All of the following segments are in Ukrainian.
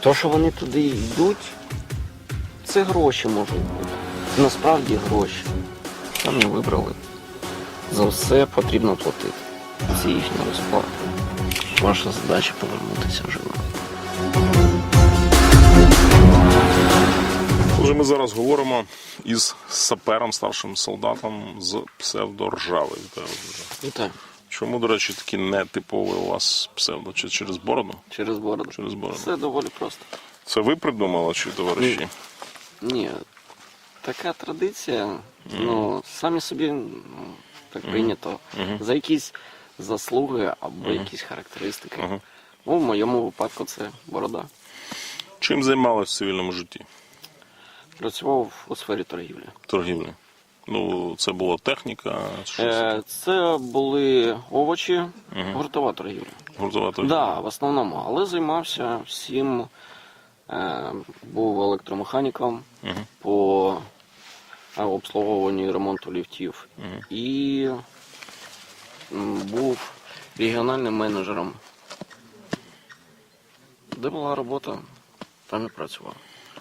То, що вони туди йдуть, це гроші можуть бути. Насправді гроші. Самі вибрали. За все потрібно платити. Це їхня розплата. Ваша задача повернутися живим. Отже, ми зараз говоримо із сапером, старшим солдатом з псевдоржави. Вітаю. Вітаю. Чому, до речі, такі нетипові у вас псевдо? Чи через бороду? Через бороду. Через бороду. Все доволі просто. Це ви придумали чи товариші? Ні, така традиція. Ну, самі собі ну, так прийнято. За якісь заслуги або якісь характеристики. Ну, в моєму випадку це борода. Чим займалися в цивільному житті? Працював у сфері торгівлі. Торгівлі? Ну, це була техніка, Е, це були овочі, гуртова торгівля. гуртова торгівля. Да, в основному, але займався всім. Е, був електромеханіком Мгм. по е, обслуговуванню і ремонту ліфтів. І був регіональним менеджером. Де була робота, там і працював.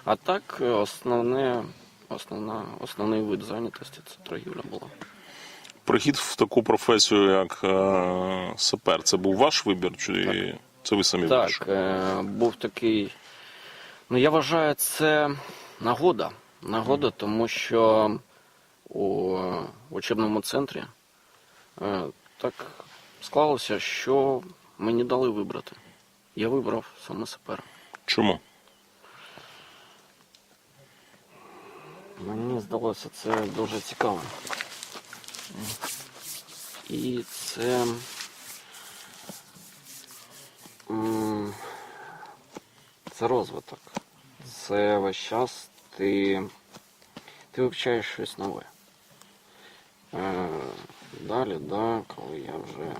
А так, е, основне, основна, основний вид зайнятості це торгівля була. Прихід в таку професію, як е, сапер, це був ваш вибір, чи це ви самі Так, вирішили? е, був такий. Ну, я вважаю, це нагода. Нагода, тому що у учебному центрі е, так склалося, що мені дали вибрати. Я вибрав саме сапера. Чому? Мені здалося це дуже цікаво. І це. Це розвиток. Це весь час ти, ти вивчаєш щось нове. Е, далі, да, коли я вже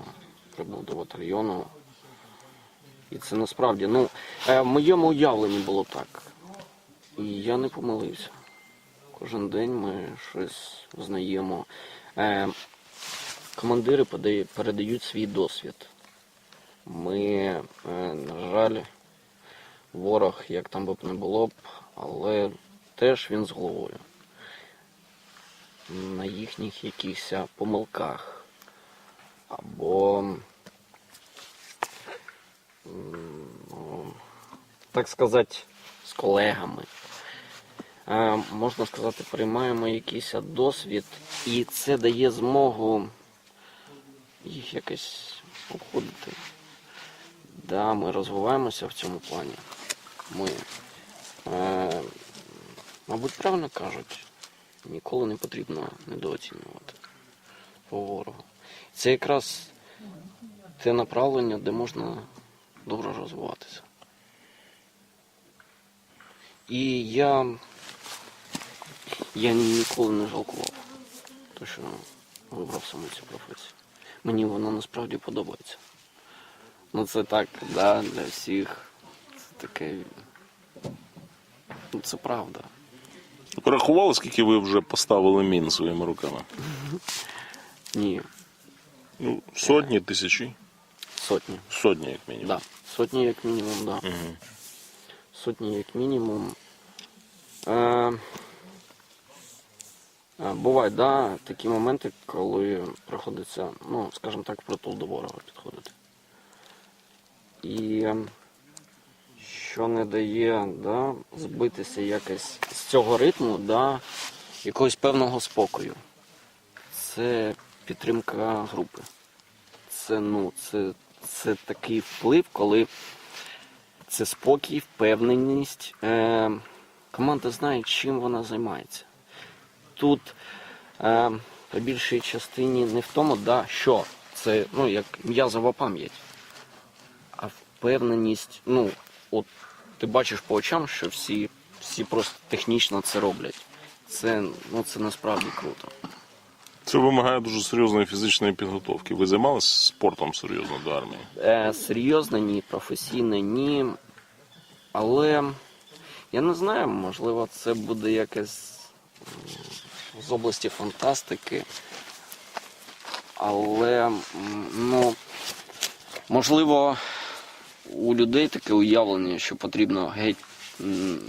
прибув до батальйону. І це насправді, ну, е, в моєму уявленні було так. І я не помилився. Кожен день ми щось знаємо. Е, командири передають свій досвід. Ми, е, на жаль, ворог, як там би не було б, але теж він з головою. На їхніх якихось помилках. Або, ну, так сказати, з колегами можна сказати, приймаємо якийсь досвід, і це дає змогу їх якось обходити. Да, ми розвиваємося в цьому плані. Ми, е, мабуть, правильно кажуть, ніколи не потрібно недооцінювати по ворогу. Це якраз те направлення, де можна добре розвиватися. І я я ніколи не жалкував, то що вибрав саме цю професію. Мені вона насправді подобається. Ну це так, да, для всіх. Це таке. Ну, це правда. Порахували, скільки ви вже поставили мін своїми руками? Ні, Ну, сотні, тисячі? сотні. Сотні, як мінімум. Да. Сотні як мінімум, да. Мгм. Сотні як мінімум. Е, е, бувають, да, такі моменти, коли приходиться, ну, скажімо так, притул до ворога підходити. І е, що не дає да, збитися якось з цього ритму да, якогось певного спокою. Це підтримка групи. Це, ну, це, це такий вплив, коли це спокій, впевненість. Е, команда знає, чим вона займається. Тут е, по більшій частині не в тому, да, що це ну, як м'язова пам'ять, а впевненість, ну, от ти бачиш по очам, що всі, всі просто технічно це роблять. Це, ну, це насправді круто. Це вимагає дуже серйозної фізичної підготовки. Ви займалися спортом серйозно до армії? Е, серйозно, ні, професійно, ні. Але я не знаю, можливо, це буде якесь з області фантастики. Але, ну, можливо, у людей таке уявлення, що потрібно геть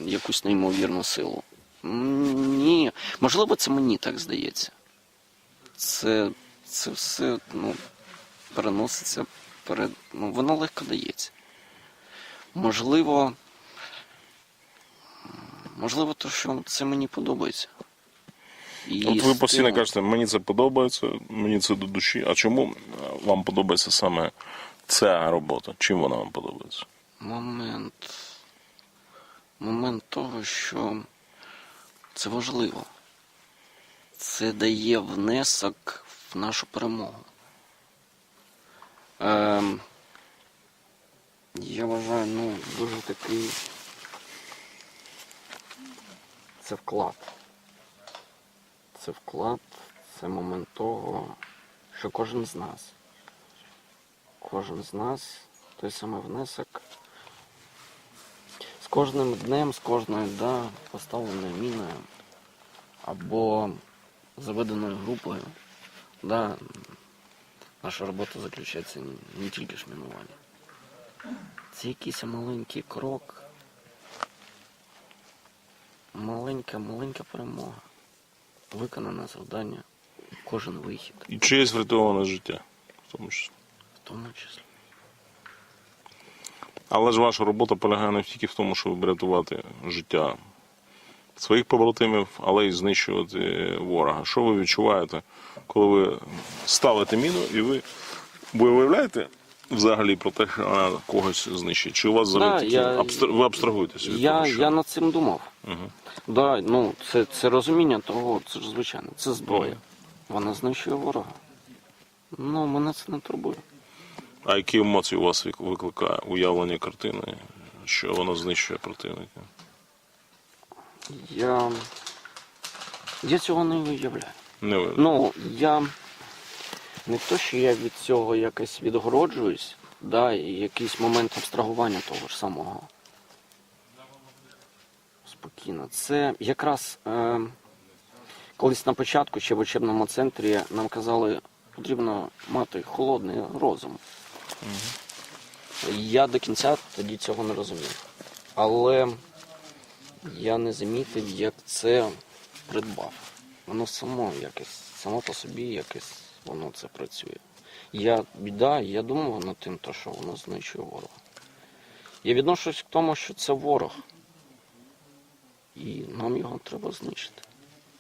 якусь неймовірну силу. Ні, можливо, це мені так здається. Це, це все ну, переноситься перед. Ну, воно легко дається. Можливо, можливо, то, що це мені подобається. І От ви постійно тим- кажете, мені це подобається, мені це до душі. А чому вам подобається саме ця робота? Чим вона вам подобається? момент. Момент того, що це важливо. Це дає внесок в нашу перемогу. Ем, я вважаю, ну, дуже такий. Це вклад. Це вклад, це момент того, що кожен з нас. Кожен з нас той самий внесок з кожним днем, з кожною да, поставленою міною або заведеною групою. Да, наша робота заключається не- тільки ж в мінуванні. Це якийсь маленький крок, маленька, маленька перемога, виконане завдання, кожен вихід, І чиєсь врятоване життя, в тому числі. в тому числі. Але ж ваша робота полягає не тільки в тому, щоб врятувати життя своїх побратимів, але й знищувати ворога. Що ви відчуваєте, коли ви ставите міну і ви, ви виявляєте взагалі про те, що вона когось знищить? Чи у вас Да, такі я- абстр... ви абстрагуєтеся від Я, того, що... я над цим думав. Мгм. Да, ну, це, це розуміння того, це ж звичайно, це зброя. Вона знищує ворога. Ну, мене це не турбує. А які емоції у вас викликає уявлення картини, що воно знищує противника? Я, я цього не уявляю. Не ви. Ну, я не то, що я від цього якось відгороджуюсь, да, і якийсь момент абстрагування того ж самого. Спокійно. Це якраз е, колись на початку, ще в учебному центрі, нам казали, потрібно мати холодний розум. Я до кінця тоді цього не розумів. Але я не замітив, як це придбав. Воно само якось, само по собі якось воно це працює. Я, да, я думав над тим, то, що воно знищує ворога. Я відношусь к тому, що це ворог. І нам його треба знищити.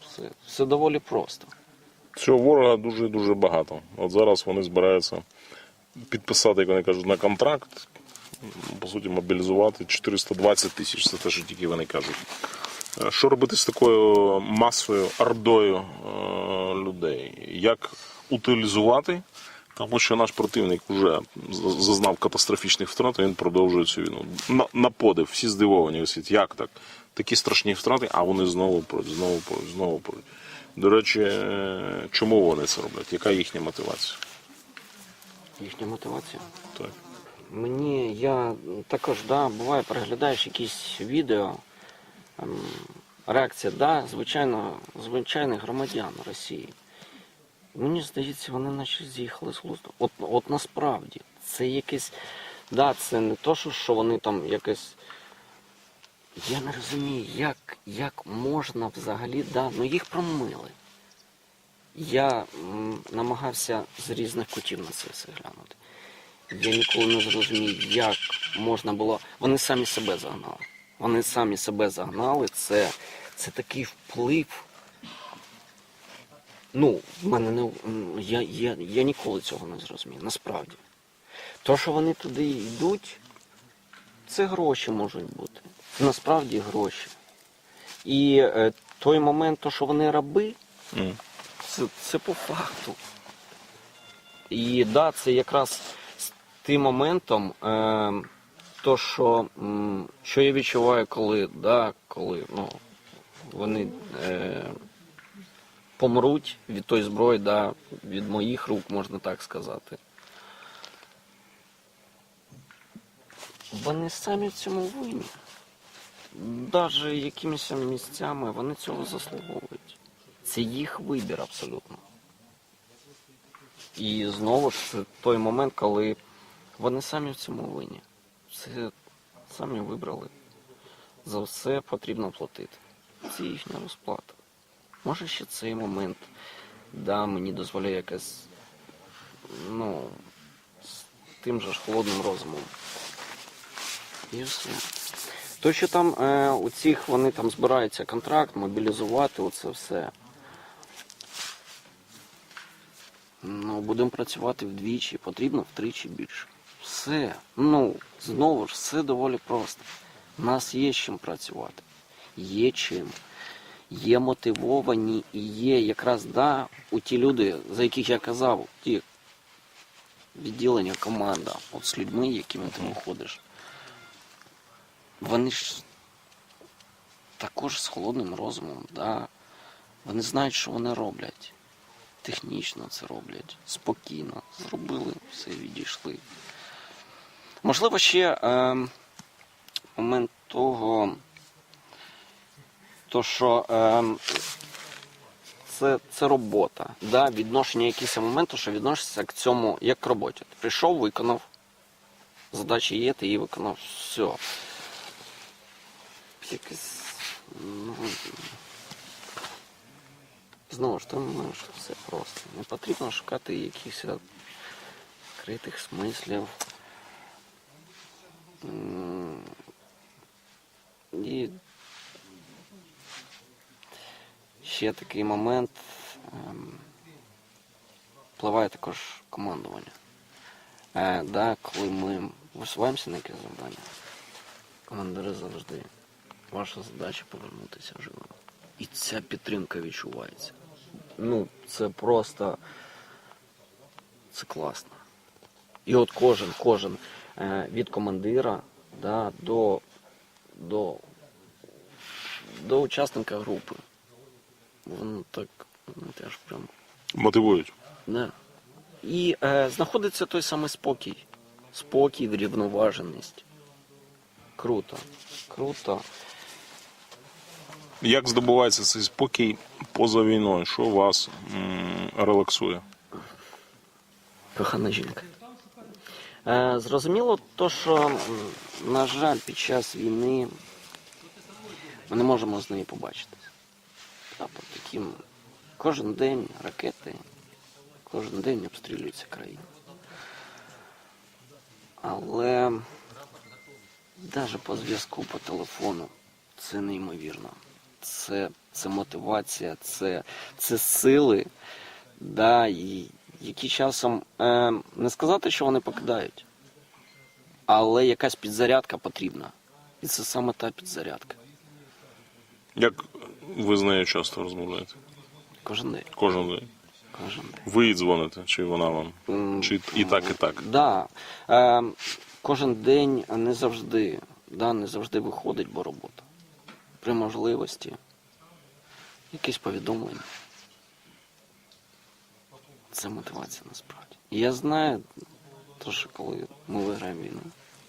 Все, все доволі просто. Цього ворога дуже дуже багато. От зараз вони збираються підписати, як вони кажуть, на контракт, по суті, мобілізувати 420 тисяч. Це те, що тільки вони кажуть. Е, Що робити з такою масою, ордою е, людей? Як утилізувати? Тому що наш противник вже зазнав катастрофічних втрат, і він продовжує цю війну. На, на подив, всі здивовані світ. Як так? Такі страшні втрати, а вони знову пруть, знову пруть, знову пруть. До речі, е, чому вони це роблять? Яка їхня мотивація? Їхня мотивація. Так. Мені я також да, буває, переглядаєш якісь відео. ем, Реакція, да, звичайно, звичайних громадян Росії. Мені здається, вони наче з'їхали з глузду. От, от насправді, це якесь. Да, це не то, що, що вони там якесь. Я не розумію, як, як можна взагалі, да, ну їх промили. Я м, намагався з різних кутів на це все глянути. Я ніколи не зрозумів, як можна було. Вони самі себе загнали. Вони самі себе загнали. Це, це такий вплив. Ну, в мене не я, я, я ніколи цього не зрозумів, насправді. То, що вони туди йдуть, це гроші можуть бути. Насправді гроші. І е, той момент, то, що вони раби, Мгм. це, це по факту. І да, це якраз з тим моментом, е, то, що, м, що я відчуваю, коли, да, коли ну, вони е, помруть від тої зброї, да, від моїх рук, можна так сказати. Вони самі в цьому винні. Навіть якимись місцями вони цього заслуговують. Це їх вибір абсолютно. І знову ж той момент, коли вони самі в цьому винні. Це самі вибрали. За все потрібно платити. Це їхня розплата. Може ще цей момент, да, мені дозволяє якось, ну, з тим же ж холодним розумом. І все. То, що там е, у цих вони там збираються контракт, мобілізувати, оце все. Ну, будемо працювати вдвічі, потрібно втричі більше. Все. Ну, знову ж, все доволі просто. У нас є з чим працювати. Є чим. Є мотивовані і є якраз да, у ті люди, за яких я казав, ті відділення, команда, от з людьми, якими ти виходиш. Вони ж також з холодним розумом, да. Вони знають, що вони роблять. Технічно це роблять, спокійно. Зробили, все відійшли. Можливо, ще е, момент того, то що е, це, це робота. Да? Відношення якісь моменту, що відноситься к цьому як к роботі. Ти прийшов, виконав. Задача є, ти її виконав. Все. Якось. Ну, Знову ж ну, що все просто. Не потрібно шукати якихось критих смислів. І ще такий момент. ем, Впливає також командування. Е, да, коли ми висуваємося на якесь завдання, командири завжди. Ваша задача повернутися живим. І ця підтримка відчувається. Ну, це просто це класно. І от кожен, кожен е, від командира да, до, до, до учасника групи. Воно так ну, теж прям. Мотивують. Да. І е, знаходиться той самий спокій. Спокій, врівноваженість. Круто. Круто. Як здобувається цей спокій поза війною? Що вас м, релаксує? Кохана жінка. Е, зрозуміло, то, що, на жаль, під час війни ми не можемо з нею побачитися. Та, по таким кожен день ракети, кожен день обстрілюється країна. Але навіть по зв'язку, по телефону, це неймовірно. Це, це мотивація, це, це сили, да, і, які часом е, не сказати, що вони покидають, але якась підзарядка потрібна. І це саме та підзарядка. Як ви з нею часто розмовляєте? Кожен день. Кожен день. Кожен день. Ви їй дзвоните, чи вона вам? М, Чи і так, і так? Да. Е, кожен день не завжди, да, не завжди виходить, бо робота. При можливості. Якісь повідомлення. Це мотивація насправді. І я знаю, то, що коли ми виграємо війну,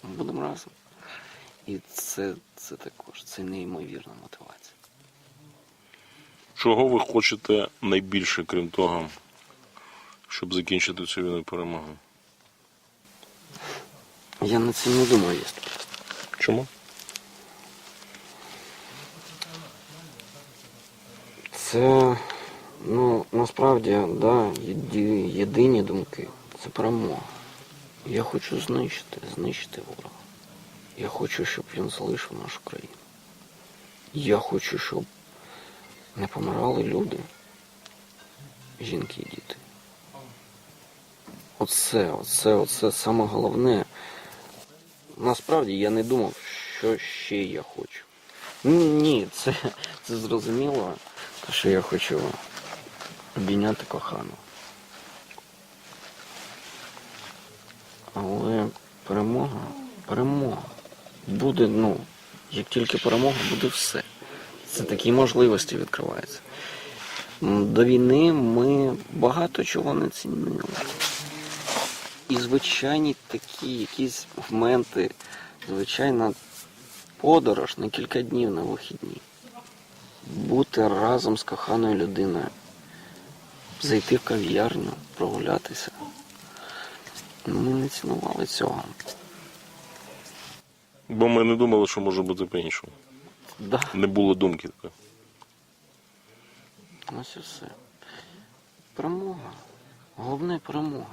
ми будемо разом. І це, це також це неймовірна мотивація. Чого ви хочете найбільше, крім того, щоб закінчити цю війну перемогою? Я над цим не думаю. Чому? Це, ну, насправді, да, єдині думки. Це перемога. Я хочу знищити, знищити ворога. Я хочу, щоб він залишив нашу країну. Я хочу, щоб не помирали люди, жінки і діти. Оце, оце, оце саме головне. Насправді я не думав, що ще я хочу. Ні, це, це зрозуміло, що я хочу обійняти кохану. Але перемога, перемога. Буде, ну, як тільки перемога, буде все. Це такі можливості відкриваються. До війни ми багато чого не цінили. І звичайні такі якісь моменти, звичайна подорож на кілька днів на вихідні. Бути разом з коханою людиною, зайти в кав'ярню, прогулятися. Ми не цінували цього. Бо ми не думали, що може бути по-іншому. Да. Не було думки такої. Ось і все. Перемога. Головне перемога.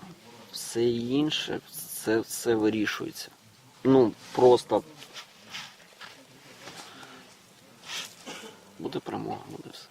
Все інше, це все вирішується. Ну, просто буде перемога, буде все.